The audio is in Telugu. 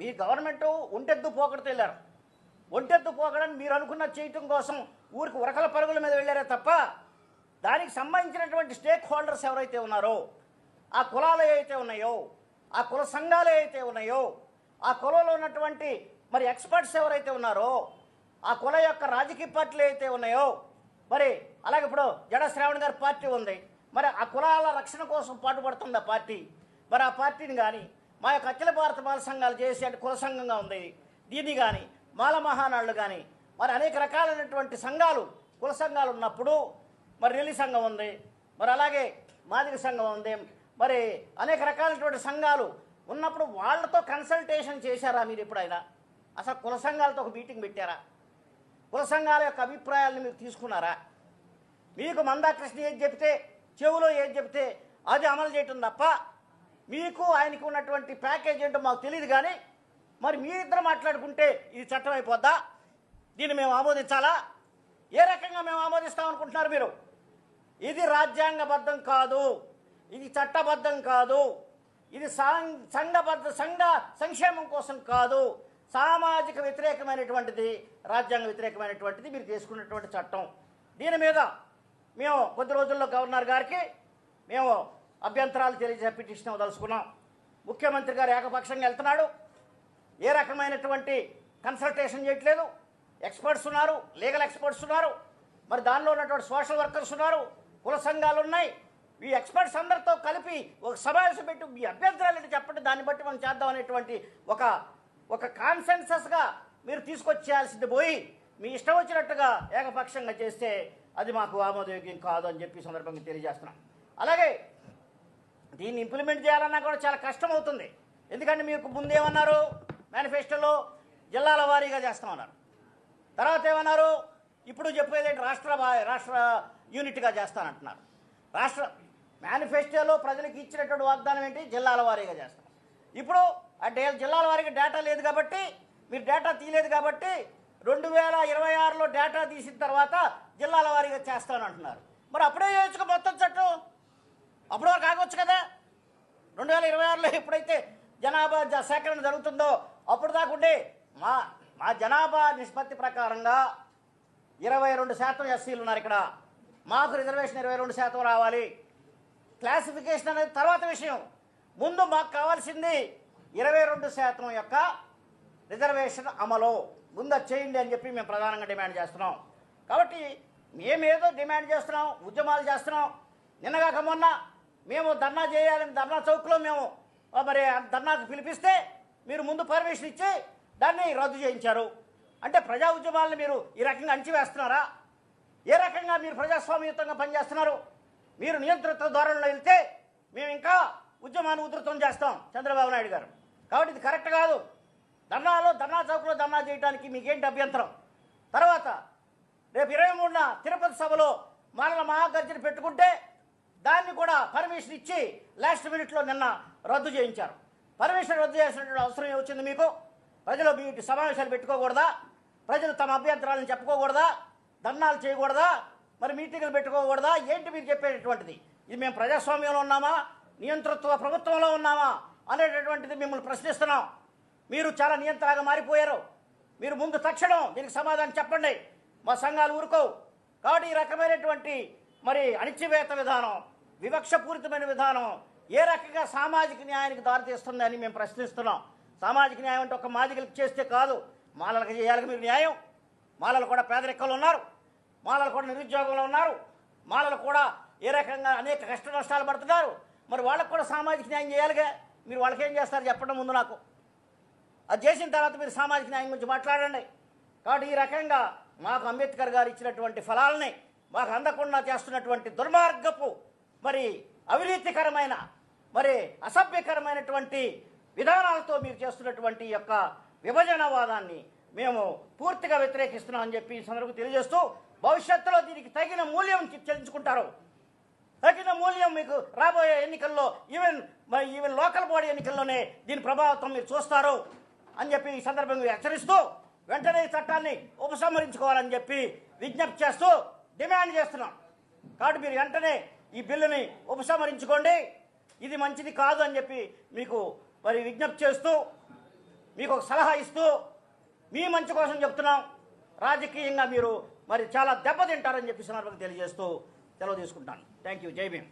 మీ గవర్నమెంట్ ఒంటెద్దు పోకడతో వెళ్ళారు. ఒంటెద్దు పోకడని మీరు అనుకున్న చేయటం కోసం ఊరికి ఉరకల పరుగుల మీద వెళ్ళారే తప్ప దానికి సంబంధించినటువంటి స్టేక్ హోల్డర్స్ ఎవరైతే ఉన్నారో ఆ కులాలు ఏవైతే ఉన్నాయో ఆ కుల సంఘాలు ఏవైతే ఉన్నాయో ఆ కులంలో ఉన్నటువంటి మరి ఎక్స్పర్ట్స్ ఎవరైతే ఉన్నారో ఆ కుల యొక్క రాజకీయ పార్టీలు ఏవైతే ఉన్నాయో మరి అలాగే ఇప్పుడు జడ శ్రావణ్ గారి పార్టీ ఉంది. మరి ఆ కులాల రక్షణ కోసం పాటుపడుతుంది ఆ పార్టీ. మరి ఆ పార్టీని కానీ మా యొక్క అఖిల భారత బాల సంఘాలు చేసే కుల సంఘంగా ఉంది. దీన్ని కానీ మాల మహానాళ్ళు కానీ మరి అనేక రకాలైనటువంటి సంఘాలు కుల సంఘాలు ఉన్నప్పుడు మరి రెల్లి సంఘం ఉంది మరి అలాగే మాదిక సంఘం ఉంది. మరి అనేక రకాలైనటువంటి సంఘాలు ఉన్నప్పుడు వాళ్ళతో కన్సల్టేషన్ చేశారా మీరు ఎప్పుడైనా? అసలు కుల సంఘాలతో ఒక మీటింగ్ పెట్టారా? కుల సంఘాల యొక్క అభిప్రాయాలను మీరు తీసుకున్నారా? మీకు మందాకృష్ణ ఏది చెప్తే చెవులో ఏది చెప్తే అది అమలు చేయటం తప్ప మీకు ఆయనకి ఉన్నటువంటి ప్యాకేజ్ ఏంటో మాకు తెలియదు కానీ మరి మీరిద్దరు మాట్లాడుకుంటే ఇది చట్టం అయిపోద్దా? దీన్ని మేము ఆమోదించాలా? ఏ రకంగా మేము ఆమోదిస్తామనుకుంటున్నారు మీరు? ఇది రాజ్యాంగబద్ధం కాదు. ఇది చట్టబద్ధం కాదు. ఇది సాం- సంఘబద్ధ సంఘ సంక్షేమం కోసం కాదు. సామాజిక వ్యతిరేకమైనటువంటిది రాజ్యాంగ వ్యతిరేకమైనటువంటిది మీరు తీసుకున్నటువంటి చట్టం. దీని మీద మేము కొద్ది రోజుల్లో గవర్నర్ గారికి మేము అభ్యంతరాలు తెలియజే పిటిషన్ ఇవ్వదలుచుకున్నాం ముఖ్యమంత్రి గారు ఏకపక్షంగా వెళ్తున్నాడు. ఏ రకమైనటువంటి కన్సల్టేషన్ చేయట్లేదు. ఎక్స్పర్ట్స్ ఉన్నారు లీగల్ ఎక్స్పర్ట్స్ ఉన్నారు. మరి దానిలో ఉన్నటువంటి సోషల్ వర్కర్స్ ఉన్నారు. కుల సంఘాలు ఉన్నాయి. ఈ ఎక్స్పర్ట్స్ అందరితో కలిపి ఒక సమావేశం పెట్టి మీ అభ్యంతరాలు ఏంటి చెప్పండి. దాన్ని బట్టి మనం చేద్దాం అనేటువంటి ఒక ఒక కాన్సెన్సస్గా మీరు తీసుకొచ్చేయాల్సింది పోయి మీ ఇష్టం వచ్చినట్టుగా ఏకపక్షంగా చేస్తే అది మాకు ఆమోదయోగ్యం కాదు అని చెప్పి సందర్భంగా తెలియజేస్తున్నాం. అలాగే దీన్ని ఇంప్లిమెంట్ చేయాలన్నా కూడా చాలా కష్టం అవుతుంది ఎందుకంటే మీకు ముందేమన్నారు మేనిఫెస్టోలో జిల్లాల వారీగా చేస్తామన్నారు. తర్వాత ఏమన్నారు? ఇప్పుడు చెప్పేది రాష్ట్ర రాష్ట్ర యూనిట్గా చేస్తానంటున్నారు. రాష్ట్ర మేనిఫెస్టోలో ప్రజలకు ఇచ్చినటువంటి వాగ్దానం ఏంటి? జిల్లాల వారీగా చేస్తాం. ఇప్పుడు ఆ డే జిల్లాల వారీగా డేటా లేదు కాబట్టి మీరు డేటా తీయలేదు కాబట్టి రెండు వేల ఇరవై ఆరులో డేటా తీసిన తర్వాత జిల్లాల వారీగా చేస్తానంటున్నారు. మరి అప్పుడే చేయొచ్చుగా మొత్తం చట్టం అప్పుడు వరకు ఆగొచ్చు కదా. రెండు వేల ఇరవై ఆరులో ఎప్పుడైతే జనాభా సేకరణ జరుగుతుందో అప్పుడు దాకా మా మా జనాభా నిష్పత్తి ప్రకారంగా ఇరవై రెండు శాతం ఎస్సీలు ఉన్నారు ఇక్కడ. మాకు రిజర్వేషన్ ఇరవై రెండు శాతం రావాలి. క్లాసిఫికేషన్ అనేది తర్వాత విషయం. ముందు మాకు కావాల్సింది ఇరవై రెండు శాతం యొక్క రిజర్వేషన్ అమలు. ముందు చేయండి అని చెప్పి మేము ప్రధానంగా డిమాండ్ చేస్తున్నాం. కాబట్టి మేమేదో డిమాండ్ చేస్తున్నాం ఉద్యమాలు చేస్తున్నాం. నిన్నగాక మొన్న మేము ధర్నా చేయాలని ధర్నా చౌక్లో మేము మరి ధర్నాకు పిలిపిస్తే మీరు ముందు పర్మిషన్ ఇచ్చి దాన్ని రద్దు చేయించారు. అంటే ప్రజా ఉద్యమాలను మీరు ఈ రకంగా అణిచివేస్తున్నారా? ఏ రకంగా మీరు ప్రజాస్వామ్యయుతంగా పనిచేస్తున్నారు? మీరు నియంత్రిత ధోరణిలో వెళ్తే మేము ఇంకా ఉద్యమాన్ని ఉధృతం చేస్తాం చంద్రబాబు నాయుడు గారు. కాబట్టి ఇది కరెక్ట్ కాదు. ధర్నాలో ధర్నా చౌక్లో ధర్నా చేయడానికి మీకేంటి అభ్యంతరం? తర్వాత రేపు ఇరవై మూడున తిరుపతి సభలో మరల మహాగర్జన పెట్టుకుంటే దాన్ని కూడా పర్మిషన్ ఇచ్చి లాస్ట్ మినిట్లో నిన్న రద్దు చేయించారు. పర్మిషన్ రద్దు చేసినటువంటి అవసరం ఏమొచ్చింది మీకు? ప్రజలు మీ సమావేశాలు పెట్టుకోకూడదా? ప్రజలు తమ అభ్యంతరాలను చెప్పుకోకూడదా? ధర్నాలు చేయకూడదా? మరి మీటింగులు పెట్టుకోకూడదా? ఏంటి మీరు చెప్పేటటువంటిది? ఇది మేము ప్రజాస్వామ్యంలో ఉన్నామా? నియంతృత్వ ప్రభుత్వంలో ఉన్నామా? అనేటటువంటిది మిమ్మల్ని ప్రశ్నిస్తున్నాం. మీరు చాలా నియంత్రణగా మారిపోయారు. మీరు ముందు తక్షణం దీనికి సమాధానం చెప్పండి. మా సంఘాలు ఊరుకోవు. కాబట్టి ఈ రకమైనటువంటి మరి అణిచివేత విధానం వివక్షపూరితమైన విధానం ఏ రకంగా సామాజిక న్యాయానికి దారితీస్తుంది అని మేము ప్రశ్నిస్తున్నాం. సామాజిక న్యాయం అంటే ఒక మాదిగలకు చేస్తే కాదు. మాలలకు చేయాలి మీరు న్యాయం. మాలలు కూడా పేదరికంలో ఉన్నారు. మాలలు కూడా నిరుద్యోగంలో ఉన్నారు. మాలలు కూడా ఏ రకంగా అనేక కష్ట నష్టాలు పడుతున్నారు. మరి వాళ్ళకు కూడా సామాజిక న్యాయం చేయాలిగా? మీరు వాళ్ళకి ఏం చేస్తారు చెప్పడం ముందు నాకు. అది చేసిన తర్వాత మీరు సామాజిక న్యాయం గురించి మాట్లాడండి. కాబట్టి ఈ రకంగా మాకు అంబేద్కర్ గారు ఇచ్చినటువంటి ఫలాలని మాకు అందకుండా చేస్తున్నటువంటి దుర్మార్గపు మరి అవినీతికరమైన మరి అసభ్యకరమైనటువంటి విధానాలతో మీరు చేస్తున్నటువంటి యొక్క విభజనవాదాన్ని మేము పూర్తిగా వ్యతిరేకిస్తున్నామని చెప్పి ఈ సందర్భంగా తెలియజేస్తూ భవిష్యత్తులో దీనికి తగిన మూల్యం చెల్లించుకుంటారు. తగిన మూల్యం మీకు రాబోయే ఎన్నికల్లో ఈవెన్ మరి ఈవెన్ లోకల్ బాడీ ఎన్నికల్లోనే దీని ప్రభావితం మీరు చూస్తారు అని చెప్పి ఈ సందర్భంగా హెచ్చరిస్తూ వెంటనే ఈ చట్టాన్ని ఉపసంహరించుకోవాలని చెప్పి విజ్ఞప్తి చేస్తూ డిమాండ్ చేస్తున్నాం. కాబట్టి మీరు వెంటనే ఈ బిల్లుని ఉపసంహరించుకోండి. ఇది మంచిది కాదు అని చెప్పి మీకు మరి విజ్ఞప్తి చేస్తూ మీకు ఒక సలహా ఇస్తూ మీ మంచి కోసం చెప్తున్నాం. రాజకీయంగా మీరు మరి చాలా దెబ్బతింటారని చెప్పి సందర్భంగా తెలియజేస్తూ సెలవు తీసుకుంటాను. థ్యాంక్ యూ జై భీమ్.